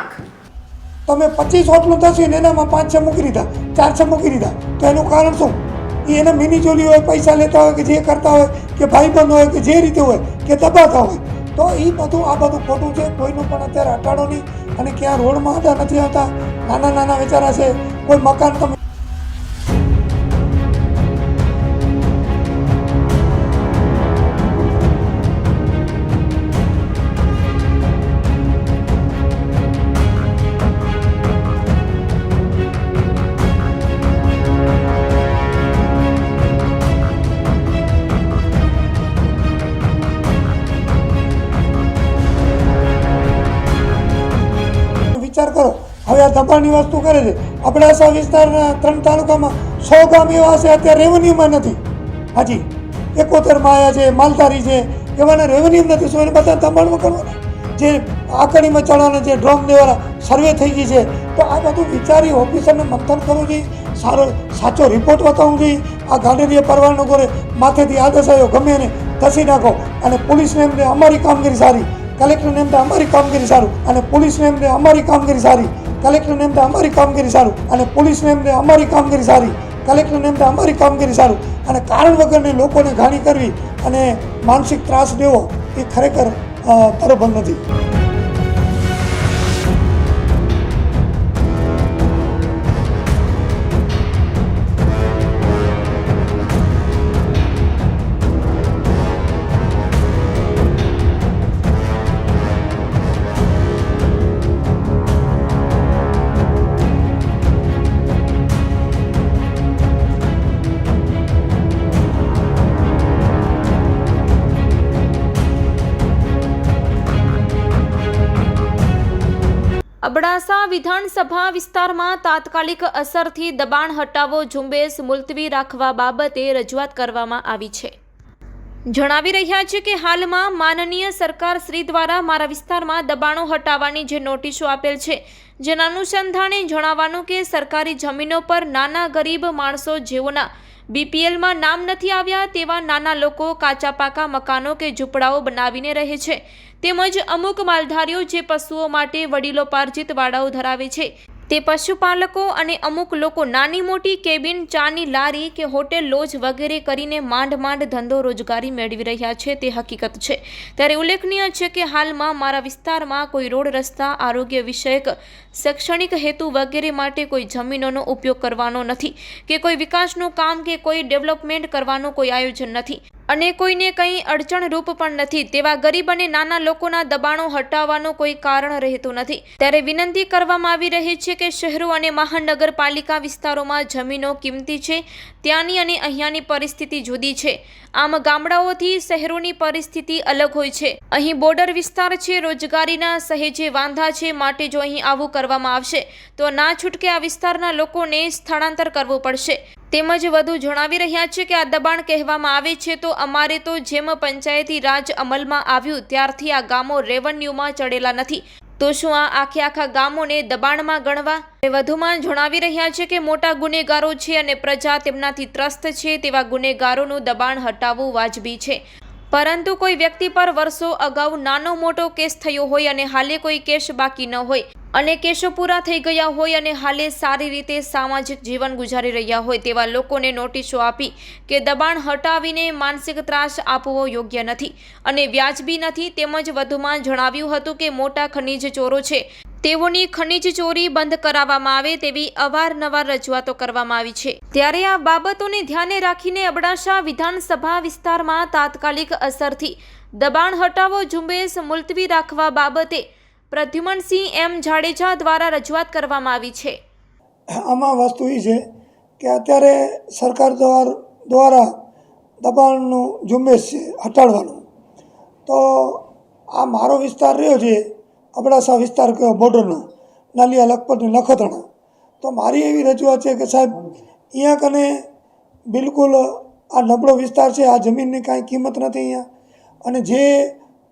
આંખ તમે પચીસ હોટલું થશે ને એનામાં પાંચ છ મૂકી દીધા, ચાર છ મૂકી દીધા. તો એનું કારણ શું? એ એના મિની ચોલી હોય, પૈસા લેતા હોય કે જે કરતા હોય, કે ભાઈબંધ હોય, કે જે રીતે હોય, કે દબાતા હોય. તો એ બધું, આ બધું ખોટું છે. કોઈનું પણ અત્યારે અટાડો નહીં. અને ક્યાં રોડમાં હતા, નથી આવતા. નાના નાના વિચારા છે. કોઈ મકાન તમે દબાણની વસ્તુ કરે છે. અબડાસા વિસ્તારના ત્રણ તાલુકામાં સો ગામ એવા છે, અત્યારે રેવન્યુમાં નથી. હાજી, એકોતેરમાં આવ્યા છે, માલધારી છે, એવાના રેવન્યુ નથી. શું એને બધા દબાણમાં કરવાના જે આકડીમાં ચડવાના છે ડ્રોમ દેવાના સર્વે થઈ ગઈ છે. તો આ બધું વિચારી ઓફિસરને મંથન કરવું જોઈએ. સારો, સાચો રિપોર્ટ બતાવવું જોઈએ. આ ગાંધીજીએ પરવાનો કરે માથેથી આદેશ આવ્યો ગમે એને ધસી નાખો. અને પોલીસને એમને અમારી કામગીરી સારી. કલેક્ટરને એમને અમારી કામગીરી સારું. અને પોલીસને એમને અમારી કામગીરી સારી. કલેક્ટરને એમ અમારી કામગીરી સારું. અને પોલીસને એમ અમારી કામગીરી સારી. કલેક્ટરને એમ અમારી કામગીરી સારું. અને કારણ વગરની લોકોને ઘાણી કરવી અને માનસિક ત્રાસ દેવો એ ખરેખર બરોબર નથી. અબડાસા વિધાનસભા વિસ્તારમાં તાત્કાલિક અસરથી દબાણ હટાવો ઝુંબેશ મુલતવી રાખવા બાબતે રજૂઆત કરવામાં આવી છે. જણાવી રહ્યા છે કે હાલમાં માનનીય સરકાર શ્રી દ્વારા મારા વિસ્તારમાં દબાણો હટાવવાની જે નોટિસો આપેલ છે, જેના અનુસંધાને જણાવવાનું કે સરકારી જમીનો પર નાના ગરીબ માણસો જેઓના બીપીએલમાં નામ નથી આવ્યા તેવા નાના લોકો કાચા પાકા મકાનો કે ઝૂંપડાઓ બનાવીને રહે છે. તેમજ અમુક માલધારીઓ જે પશુઓ માટે વડીલોપાર્જિત વાડાઓ ધરાવે છે. તે પશુપાલકો અને અમુક લોકો નાની મોટી કેબિન, ચાની લારી કે હોટેલ, લોજ વગેરે કરીને માંડ માંડ ધંધો રોજગારી મેળવી રહ્યા છે તે હકીકત છે. ત્યારે ઉલ્લેખનીય છે કે હાલમાં મારા વિસ્તારમાં કોઈ રોડ રસ્તા, આરોગ્ય વિષયક શૈક્ષણિક હેતુ વગેરે માટે કોઈ જમીનોનો ઉપયોગ કરવાનો નથી કે કોઈ વિકાસનું કામ કે કોઈ ડેવલપમેન્ટ કરવાનું કોઈ આયોજન નથી અને કોઈને કંઈ અડચણરૂપ પણ નથી. તેવા ગરીબ અને નાના લોકોના દબાણો હટાવવાનું કોઈ કારણ રહેતું નથી. ત્યારે વિનંતી કરવામાં આવી રહી છે કે શહેરો અને મહાનગરપાલિકા વિસ્તારોમાં જમીનો કિંમતી છે, ત્યાંની અને અહીંયાની પરિસ્થિતિ જુદી છે. આમ ગામડાઓથી શહેરોની પરિસ્થિતિ અલગ હોય છે. અહીં બોર્ડર વિસ્તાર છે, રોજગારીના સહેજે વાંધા છે, માટે જો અહીં આવું કરવામાં આવશે, તો ના છૂટકે આ વિસ્તારના લોકોને સ્થળાંતર કરવું પડશે. તેમજ વધુ જણાવી રહ્યા છે કે આ દબાણ કહેવામાં આવે છે, તો અમારે તો જેમ પંચાયતી રાજ અમલમાં આવ્યું, ત્યારથી આ ગામો રેવન્યુમાં ચડેલા નથી. તો શું આ આખે આખા ગામોને દબાણમાં ગણવા? વધુમાં જણાવી રહ્યા છે કે મોટા ગુનેગારો છે અને પ્રજા તેમનાથી ત્રસ્ત છે તેવા ગુનેગારોનું દબાણ હટાવવું વાજબી છે. પરંતુ કોઈ વ્યક્તિ પર વર્ષો અગાઉ નાનો મોટો કેસ થયો હોય અને હાલે કોઈ કેસ બાકી ન હોય, અને કેસો પૂરા થઈ ગયા હોય અને હાલે સારી રીતે સામાજિક જીવન ગુજારી રહ્યા હોય તેવા લોકોને નોટિસો આપી કે દબાણ હટાવીને માનસિક ત્રાસ આપવો યોગ્ય નથી. અને વ્યાજબી નથી તેમજ વધુમાં જણાવ્યું હતું કે મોટા ખનીજ ચોરો છે. તેઓની ખનીજ ચોરી બંધ કરાવવામાં આવે તેવી અવારનવાર રજૂઆતો કરવામાં આવી છે. ત્યારે આ બાબતોને ધ્યાને રાખીને અબડાસા વિધાનસભા વિસ્તારમાં તાત્કાલિક અસરથી દબાણ હટાવો, ઝુંબેશ મુલતવી રાખવા બાબતે પ્રદ્યુમનસિંહ એમ જાડેજા દ્વારા રજૂઆત કરવામાં આવી છે. આમાં વસ્તુ એ છે કે અત્યારે સરકાર દ્વાર દબાણનું ઝુંબેશ છે, હટાડવાનું. તો આ મારો વિસ્તાર રહ્યો છે અબડાસા વિસ્તાર કયો? બોર્ડરનો નાલિયા લખપતની નખત્રાણા. તો મારી એવી રજૂઆત છે કે સાહેબ, અહીંયા કને બિલકુલ આ નબળો વિસ્તાર છે, આ જમીનની કાંઈ કિંમત નથી અહીંયા. અને જે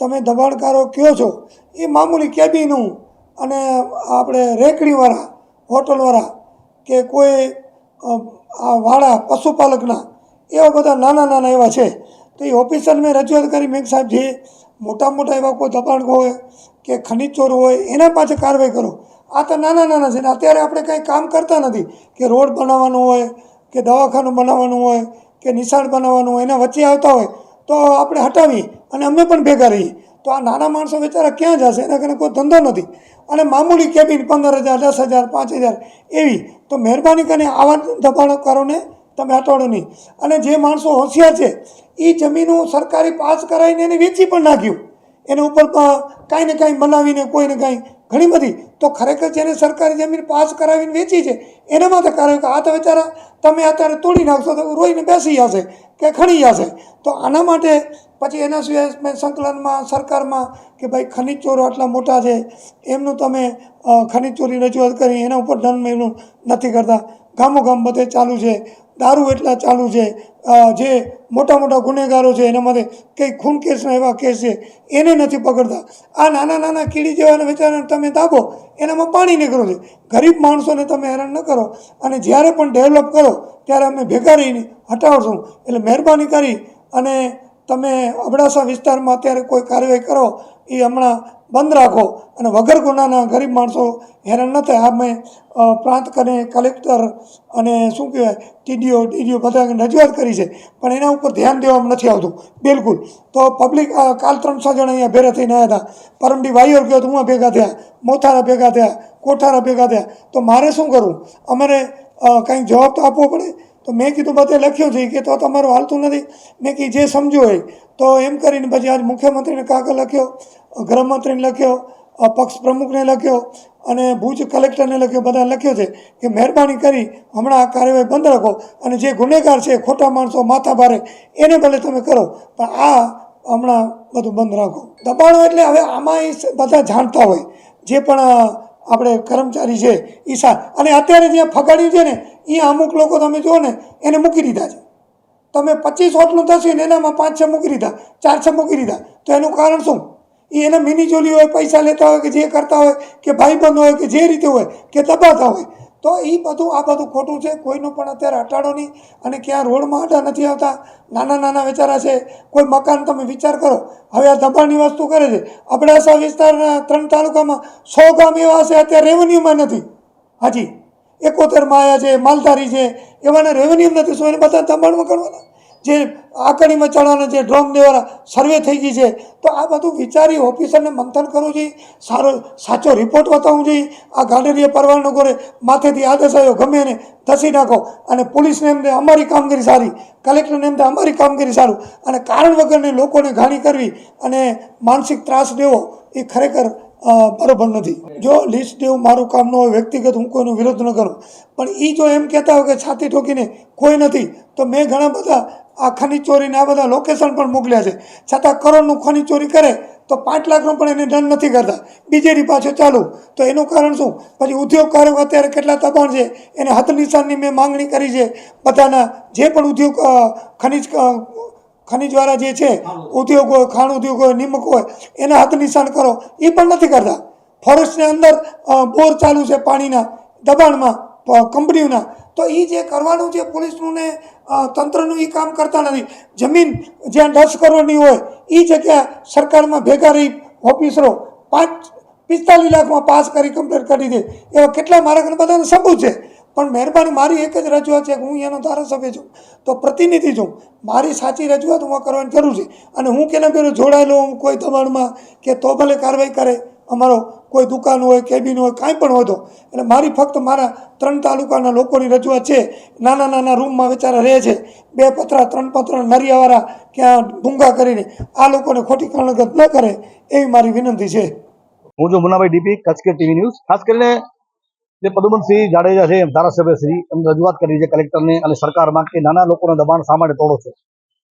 તમે દબાણકારો કહો છો, એ મામૂલી કેબિનું અને આપણે રેકડીવાળા, હોટલવાળા કે કોઈ આ વાળા પશુપાલકના, એવા બધા નાના નાના એવા છે. તો એ ઓફિસર મેં રજૂઆત કરી, મેં સાહેબ, જે મોટા મોટા એવા કોઈ દબાણ હોય કે ખનીજ ચોર હોય, એના પાછળ કાર્યવાહી કરો. આ તો નાના નાના છે ને અત્યારે આપણે કંઈ કામ કરતા નથી કે રોડ બનાવવાનું હોય, કે દવાખાનું બનાવવાનું હોય, કે નિશાળ બનાવવાનું હોય, એના વચ્ચે આવતા હોય, તો આપણે હટાવીએ અને અમે પણ ભેગા રહીએ. તો આ નાના માણસો બિચારા ક્યાં જશે? એના કારણે કોઈ ધંધો નથી. અને મામૂલી કેબિન પંદર હજાર દસ હજાર પાંચ હજાર એવી, તો મહેરબાની કરીને આવા દબાણકારોને તમે હટાડો નહીં. અને જે માણસો હોશિયાર છે એ જમીનો સરકારી પાસ કરાવીને એને વેચી પણ નાખ્યું. એના ઉપર કાંઈ ને કાંઈ બનાવીને કોઈને કાંઈ ઘણી બધી. તો ખરેખર જેને સરકારી જમીન પાસ કરાવીને વેચી છે, એના માટે કારણ કે આ તો બિચારા તમે અત્યારે તોડી નાખશો તો રોઈને બેસી જશે કે ખણી જશે તો આના માટે પછી એના સિવાય સંકલનમાં, સરકારમાં કે ભાઈ ખનિજ ચોરો આટલા મોટા છે, એમનું તમે ખનિજ ચોરી રજૂઆત કરી, એના ઉપર દંડ એમનું નથી કરતા. ગામો ગામ બધે ચાલુ છે. દારૂ એટલા ચાલુ છે જે મોટા મોટા ગુનેગારો છે, એના માટે કંઈ ખૂન કેસના એવા કેસ છે, એને નથી પકડતા. આ નાના નાના કીડી જેવાને બિચારાને તમે દાબો, એનામાં પાણી નીકળો છે. ગરીબ માણસોને તમે હેરાન ન કરો. અને જ્યારે પણ ડેવલપ કરો, ત્યારે અમે ભેગા હટાવશું. એટલે મહેરબાની કરી અને તમે અબડાસા વિસ્તારમાં અત્યારે કોઈ કાર્યવાહી કરો. એ હમણાં બંધ રાખો. અને વગર ગુનાના ગરીબ માણસો હેરાન ન થાય. અમે અ, પ્રાંત અને કલેક્ટર અને શું કહેવાય ટીડીઓ ડીડીઓ બધા રજૂઆત કરી છે. પણ એના ઉપર ધ્યાન દેવામાં નથી આવતું. બિલકુલ. તો પબ્લિક કાલ ત્રણસો જણા અહીંયા ભેરા થઈને આવ્યા હતા. પરમડી વાઈઓર ગયો તો હું ભેગા થયા? મોથારા ભેગા થયા? કોઠારા ભેગા થયા? તો મારે શું કરવું? અમારે કંઈક જવાબ તો આપવો પડે? તો મેં કીધું, બધે લખ્યું છે. કે તો તમારું હાલતું નથી. મેં કીધું, જે સમજ્યું હોય તો એમ કરીને પછી આજ મુખ્યમંત્રીને કાગળ લખ્યો, ગૃહમંત્રીને લખ્યો પક્ષ પ્રમુખને લખ્યો અને ભુજ કલેક્ટરને લખ્યો, બધા લખ્યો છે કે મહેરબાની કરી હમણાં આ કાર્યવાહી બંધ રાખો અને જે ગુનેગાર છે, ખોટા માણસો માથા ભારે, એને ભલે તમે કરો, પણ આ હમણાં બધું બંધ રાખો. દબાણો એટલે હવે આમાં બધા જાણતા હોય. જે પણ આપણે કર્મચારી છે ઈશા અને અત્યારે જ્યાં ફગાડ્યું છે ને એ અમુક લોકો તમે જુઓ ને, એને મૂકી દીધા છે. તમે પચીસ હોટલું થશે ને એનામાં પાંચ છ મૂકી દીધા, ચાર છ મૂકી દીધા. તો એનું કારણ શું? એ એને મિની ચોલી હોય, પૈસા લેતા હોય કે જે કરતા હોય, કે ભાઈબંધ હોય, કે જે રીતે હોય, કે દબાતા હોય. તો એ બધું, આ બધું ખોટું છે. કોઈનું પણ અત્યારે હટાડો નહીં અને ક્યાં રોડમાં આડા નથી આવતા. નાના નાના વિચારા છે. કોઈ મકાન તમે વિચાર કરો. હવે આ દબાણની વસ્તુ કરે છે. અબડાસા વિસ્તારના ત્રણ તાલુકામાં સો ગામ એવા હશે, અત્યારે રેવન્યુમાં નથી. હાજી. એકોતેરમાં માયા છે, માલધારી છે, એવાને રેવન્યુ નથી, શું એને બધા દબાણમાં કરવાના જે આકડીમાં ચડવાના છે ડ્રોમ દેવાના સર્વે થઈ ગઈ છે. તો આ બધું વિચારી ઓફિસરને મંથન કરવું જોઈએ, સારો, સાચો રિપોર્ટ બતાવવું જોઈએ. આ ગાંડેરીએ પરવાનો કરે માથેથી આદેશ આવ્યો ગમે એને ધસી નાખો. અને પોલીસને એમ અમારી કામગીરી સારી. કલેક્ટરને એમ અમારી કામગીરી સારું. અને કારણ વગરની લોકોને ઘાણી કરવી અને માનસિક ત્રાસ દેવો, એ ખરેખર બરોબર નથી. જો લિસ્ટ દેવું મારું કામ ન હોય, વ્યક્તિગત હું કોઈનો વિરોધ ન કરું. પણ એ જો એમ કહેતા હોય કે છાતી ઠોકીને કોઈ નથી, તો મેં ઘણા બધા આ ખનીજ ચોરીને આ બધા લોકેશન પણ મોકલ્યા છે. છતાં કરોડનું ખનીજ ચોરી કરે, તો પાંચ લાખનો પણ એને દંડ નથી કરતા. બીજેડી પાછું ચાલુ. તો એનું કારણ શું? પછી ઉદ્યોગકારો અત્યારે કેટલા દબાણ છે, એને હથ નિશાનની મેં માંગણી કરી છે. બધાના જે પણ ઉદ્યોગ ખનિજ ખનીજવાળા જે છે, ઉદ્યોગ હોય, ખાણ ઉદ્યોગ હોય, નિમક હોય, એના હાથ નિશાન કરો, એ પણ નથી કરતા. ફોરેસ્ટની અંદર બોર ચાલુ છે પાણીના દબાણમાં કંપનીઓના. તો એ જે કરવાનું છે, પોલીસનું ને તંત્રનું એ કામ કરતા નથી. જમીન જ્યાં દસ કરોડની હોય એ જગ્યા સરકારમાં ભેગા રહી ઓફિસરો પાંચ, પિસ્તાલીસ લાખમાં પાસ કરી કમ્પ્લીટ કરી દે. એવા કેટલા મારા બધાને સબૂત છે? પણ મહેરબાની મારી એક જ રજૂઆત છે કે હું એનો ધારાસભ્ય છું. તો પ્રતિનિધિ છું. મારી સાચી રજૂઆત હું કરવાની જરૂર છે. અને હું કેના પેલો જોડાયેલો હું કોઈ દબાણમાં કે તો ભલે કાર્યવાહી કરે, અમારો કોઈ દુકાન હોય કેબિન હોય, કાંઈ પણ હોય તો. એટલે મારી ફક્ત મારા ત્રણ તાલુકાના લોકોની રજૂઆત છે. નાના નાના રૂમમાં બિચારા રહે છે. બે પતરા ત્રણ પતરા નરિયાવાળા ક્યાં ડુંગા કરીને આ લોકોને ખોટી કારણગત ન કરે એવી મારી વિનંતી છે. હું છું મુનાભાઈ ડીપી, કચ્છ કે ટીવી ન્યૂઝ. ખાસ કરીને જે પદુમનસિંહ જાડેજા છે, ધારાસભ્ય શ્રી. એમને રજૂઆત કરી છે કલેક્ટરને અને સરકારમાં કે નાના લોકોને દબાણ શા તોડો છો.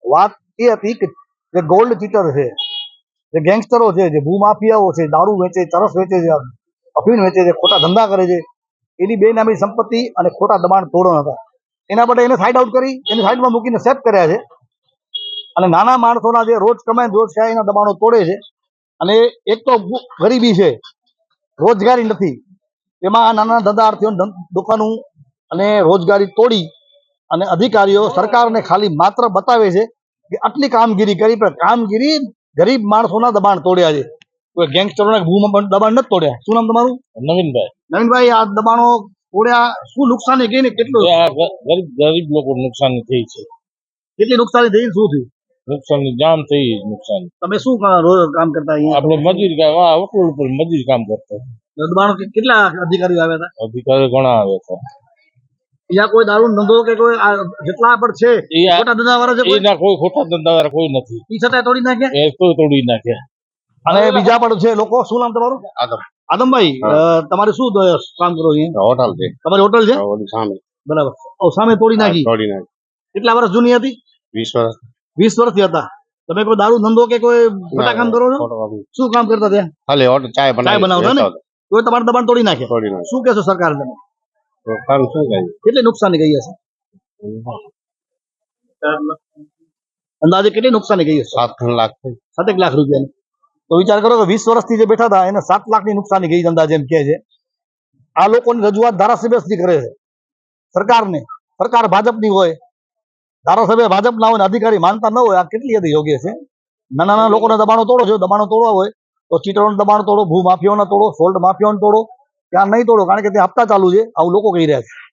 વાત એ હતી કે જે ગોલ્ડ ચીટર છે, જે ગેંગસ્ટરો છે, જે ભૂમાફિયાઓ છે, દારૂ વેચે, ચરસ વેચે છે, અફીણ વેચે છે, ખોટા ધંધા કરે છે, એની બેનામી સંપત્તિ અને ખોટા દબાણ તોડો હતા. એના માટે એને સાઇડ આઉટ કરી, એને સાઇડમાં મૂકીને સેફ કર્યા છે. અને નાના માણસોના જે રોજ કમાય રોજ ખાય એના દબાણો તોડે છે. અને એક તો ગરીબી છે, રોજગારી નથી. એમાં આ નાના ધંધાર્થીઓ દુકાનો અને રોજગારી તોડી અને અધિકારીઓ સરકારને ખાલી માત્ર બતાવે છે કે આટલી કામગીરી કરી પણ કામગીરી ગરીબ માણસોના દબાણ તોડ્યા છે. કોઈ ગેંગસ્ટરોને ભૂમાં પણ દબાણ નથી તોડ્યા. શું નામ તમારું? નવીનભાઈ. નવીનભાઈ આ દબાણો તોડ્યા શું નુકસાની ગઈ ને કેટલું ગરીબ ગરીબ લોકો નુકસાન થઈ છે. કેટલી નુકસાની થઈ શું થયું? નુકસાન જામ થઈ નુકસાન. તમે શું કામ કરતા અહીંયા? આપણે મજૂરી કામ આ વકીલ ઉપર મજૂરી કામ કરતા. દબાણો કેટલા અધિકારીઓ આવ્યા હતા? અધિકારીઓ ઘણા આવ્યા હતા. અહીંયા કોઈ દારૂ ધંધો કે કોઈ જેટલા પણ છે ખોટા ધંધા વાળા છે એના કોઈ? ખોટા ધંધાદાર કોઈ નથી. ઈ છતાં તોડી નાખ્યા? એ તો તોડી નાખે અને બીજા પણ છે લોકો? શું નામ તમારું? આદમ. આદમભાઈ તમારે શું કામ કરો અહીંયા? હોટલ છે. તમારી હોટલ છે? સામે. બરાબર. ઓ, સામે તોડી નાખી. તોડી નાખી. કેટલા વર્ષ જૂની હતી? વીસ વર્ષ. વીસ વર્ષથી હતા. તમે કોઈ દારૂ ધંધો કે કોઈ ખોટા કામ કરો છો? ખોટું કામ. શું કામ કરતા ત્યાં ખાલી હોટલ ચાય બનાવી બનાવતા ને? વેચતા હતા. કોઈ તમારું દબાણ તોડી નાખે. તોડી નાખી. શું કહેશો સરકાર તમે? તો કામ શું કરીએ? કેટલી નુકસાની ગઈ હશે? અંદાજે કેટલી નુકસાની ગઈ હશે? સાત ત્રણ લાખ થઈ. સાતેક લાખ રૂપિયાની. તો વિચાર કરો કે વીસ વર્ષથી જે બેઠા હતા એને સાત લાખની નુકસાની ગઈ અંદાજે એમ કહે છે. આ લોકોની રજૂઆત ધારાસભ્ય સુધી કરે છે. સરકારને. સરકાર ભાજપની હોય. ધારાસભ્ય ભાજપના હોય અધિકારી માનતા ન હોય, આ કેટલી હદ યોગ્ય છે? નાના નાના લોકોના દબાણો તોડો છો દબાણો તોડવા હોય, તો ચીટરોના દબાણ તોડો, ભૂ માફિયાઓના તોડો, સોલ્ટ માફિયાઓને તોડો, ત્યાં નહીં તોડો, કારણ કે તે હપ્તા ચાલુ છે, આવું લોકો કહી રહ્યા છે.